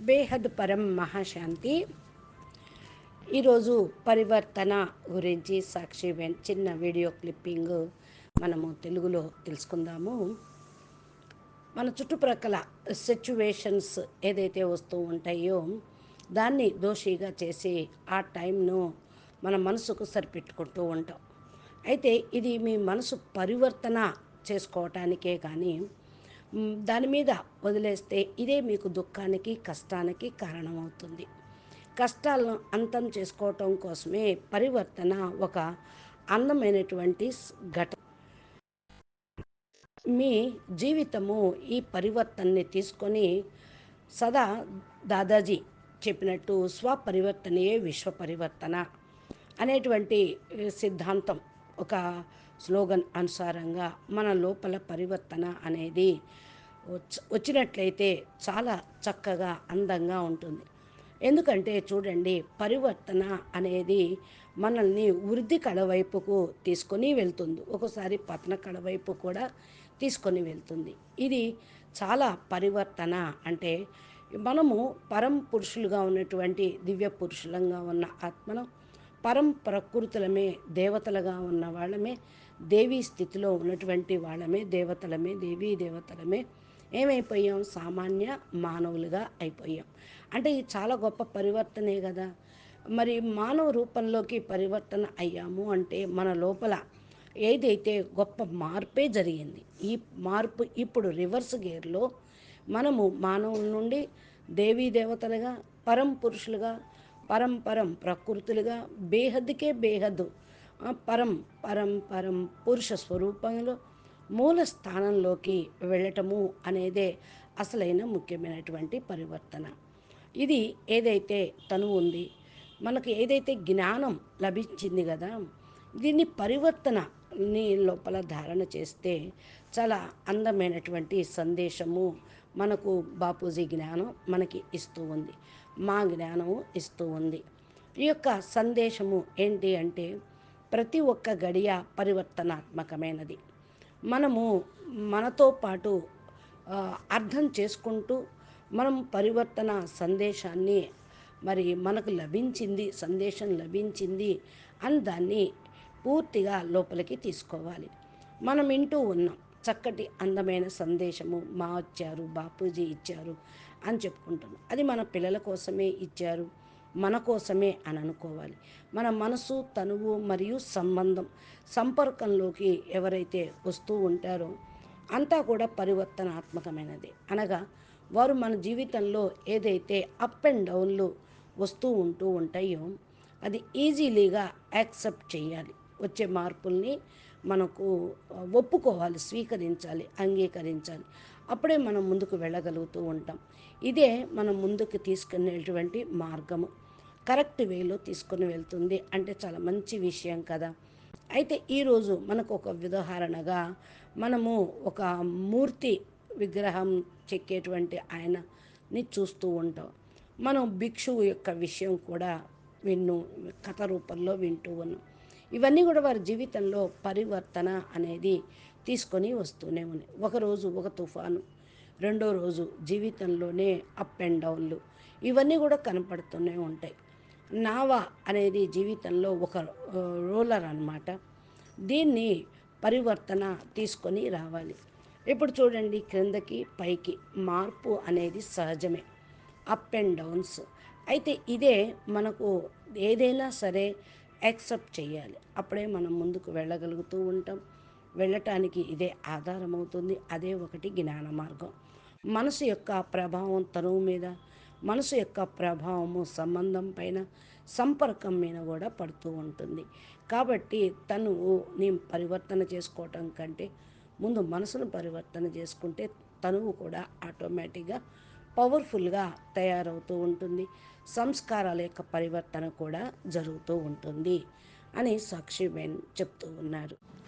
బేహద్ పరం మహాశాంతి. ఈరోజు పరివర్తన గురించి సాక్షి వెన్- చిన్న వీడియో క్లిప్పింగ్ మనము తెలుగులో తెలుసుకుందాము. మన చుట్టుప్రక్కల సిచ్యువేషన్స్ ఏదైతే వస్తూ ఉంటాయో దాన్ని దోషిగా చేసి ఆ టైంను మన మనసుకు సరిపెట్టుకుంటూ ఉంటాం. అయితే ఇది మీ మనసు పరివర్తన చేసుకోవటానికే కానీ దాని మీద వదిలేస్తే ఇదే మీకు దుఃఖానికి కష్టానికి కారణమవుతుంది. కష్టాలను అంతం చేసుకోవటం కోసమే పరివర్తన ఒక అందమైనటువంటి ఘట మీ జీవితము ఈ పరివర్తనని తీసుకొని సదా దాదాజీ చెప్పినట్టు స్వపరివర్తనయే విశ్వ పరివర్తన అనేటువంటి సిద్ధాంతం. ఒక స్లోగన్ అనుసారంగా మన లోపల పరివర్తన అనేది వచ్చినట్లయితే చాలా చక్కగా అందంగా ఉంటుంది. ఎందుకంటే చూడండి పరివర్తన అనేది మనల్ని వృద్ధి కళ వైపుకు తీసుకొని వెళ్తుంది. ఒకసారి పతన కళ వైపు కూడా తీసుకొని వెళ్తుంది. ఇది చాలా పరివర్తన అంటే మనము పరం పురుషులుగా ఉన్నటువంటి దివ్య పురుషులంగా ఉన్న ఆత్మను పరం ప్రకృతులమే దేవతలుగా ఉన్న వాళ్ళమే దేవీ స్థితిలో ఉన్నటువంటి వాళ్ళమే దేవతలమే దేవీ దేవతలమే. ఏమైపోయాం? సామాన్య మానవులుగా అయిపోయాం. అంటే ఇది చాలా గొప్ప పరివర్తనే కదా. మరి మానవ రూపంలోకి పరివర్తన అయ్యాము అంటే మన లోపల ఏదైతే గొప్ప మార్పే జరిగింది ఈ మార్పు ఇప్పుడు రివర్స్ గేర్లో మనము మానవుల నుండి దేవీ దేవతలుగా పరం పురుషులుగా పరంపరం ప్రకృతులుగా బేహద్దుకే బేహద్దు. పరం పరం పరం పురుష స్వరూపంలో మూల స్థానంలోకి వెళ్ళటము అనేదే అసలైన ముఖ్యమైనటువంటి పరివర్తన. ఇది ఏదైతే తను ఉంది మనకు ఏదైతే జ్ఞానం లభించింది కదా దీన్ని పరివర్తన నీ లోపల ధారణ చేస్తే చాలా అందమైనటువంటి సందేశము మనకు బాపూజీ జ్ఞానం మనకి ఇస్తూ ఉంది. మా జ్ఞానము ఇస్తూ ఉంది. ఈ యొక్క సందేశము ఏంటి అంటే ప్రతి ఒక్క గడియ పరివర్తనాత్మకమైనది. మనము మనతో పాటు అర్థం చేసుకుంటూ మనం పరివర్తన సందేశాన్ని మరి మనకు లభించింది సందేశం లభించింది అని దాన్ని పూర్తిగా లోపలికి తీసుకోవాలి. మనం వింటూ ఉన్నాం. చక్కటి అందమైన సందేశము మా వచ్చారు బాపూజీ ఇచ్చారు అని చెప్పుకుంటున్నాం అది మన పిల్లల కోసమే ఇచ్చారు మన కోసమే అని అనుకోవాలి. మన మనసు తనువు మరియు సంబంధం సంపర్కంలోకి ఎవరైతే వస్తూ ఉంటారో అంతా కూడా పరివర్తనాత్మకమైనది. అనగా వారు మన జీవితంలో ఏదైతే అప్ అండ్ డౌన్లు వస్తూ ఉంటూ ఉంటాయో అది ఈజీలీగా యాక్సెప్ట్ చేయాలి. వచ్చే మార్పుల్ని మనకు ఒప్పుకోవాలి స్వీకరించాలి అంగీకరించాలి. అప్పుడే మనం ముందుకు వెళ్ళగలుగుతూ ఉంటాం. ఇదే మనం ముందుకు తీసుకునేటువంటి మార్గము. కరెక్ట్ వేలో తీసుకుని వెళ్తుంది అంటే చాలా మంచి విషయం కదా. అయితే ఈరోజు మనకు ఒక ఉదాహరణగా మనము ఒక మూర్తి విగ్రహం చెక్కేటువంటి ఆయనని చూస్తూ ఉంటాం. మనం భిక్షువు యొక్క విషయం కూడా విన్ను కథ రూపంలో వింటూ ఉన్నాం. ఇవన్నీ కూడా వారి జీవితంలో పరివర్తన అనేది తీసుకొని వస్తూనే ఉన్నాయి. ఒకరోజు ఒక తుఫాను రెండో రోజు జీవితంలోనే అప్ అండ్ డౌన్లు ఇవన్నీ కూడా కనపడుతూనే ఉంటాయి. నావా అనేది జీవితంలో ఒక రోలర్ అన్నమాట. దీన్ని పరివర్తన తీసుకొని రావాలి. ఇప్పుడు చూడండి క్రిందకి పైకి మార్పు అనేది సహజమే. అప్ అండ్ డౌన్స్ అయితే ఇదే మనకు ఏదైనా సరే యాక్సెప్ట్ చేయాలి. అప్పుడే మనం ముందుకు వెళ్ళగలుగుతూ ఉంటాం. వెళ్ళటానికి ఇదే ఆధారం అవుతుంది అదే ఒకటి జ్ఞాన మార్గం. మనసు యొక్క ప్రభావం తనువు మీద మనసు యొక్క ప్రభావము సంబంధం పైన సంపర్కం మీద కూడా పడుతూ ఉంటుంది. కాబట్టి తను నీ పరివర్తన చేసుకోవటం కంటే ముందు మనసును పరివర్తన చేసుకుంటే తనువు కూడా ఆటోమేటిక్గా పవర్ఫుల్గా తయారవుతూ ఉంటుంది. సంస్కారాల యొక్క పరివర్తన కూడా జరుగుతూ ఉంటుంది. అని సాక్షి బెన్ చెప్తూ ఉన్నారు.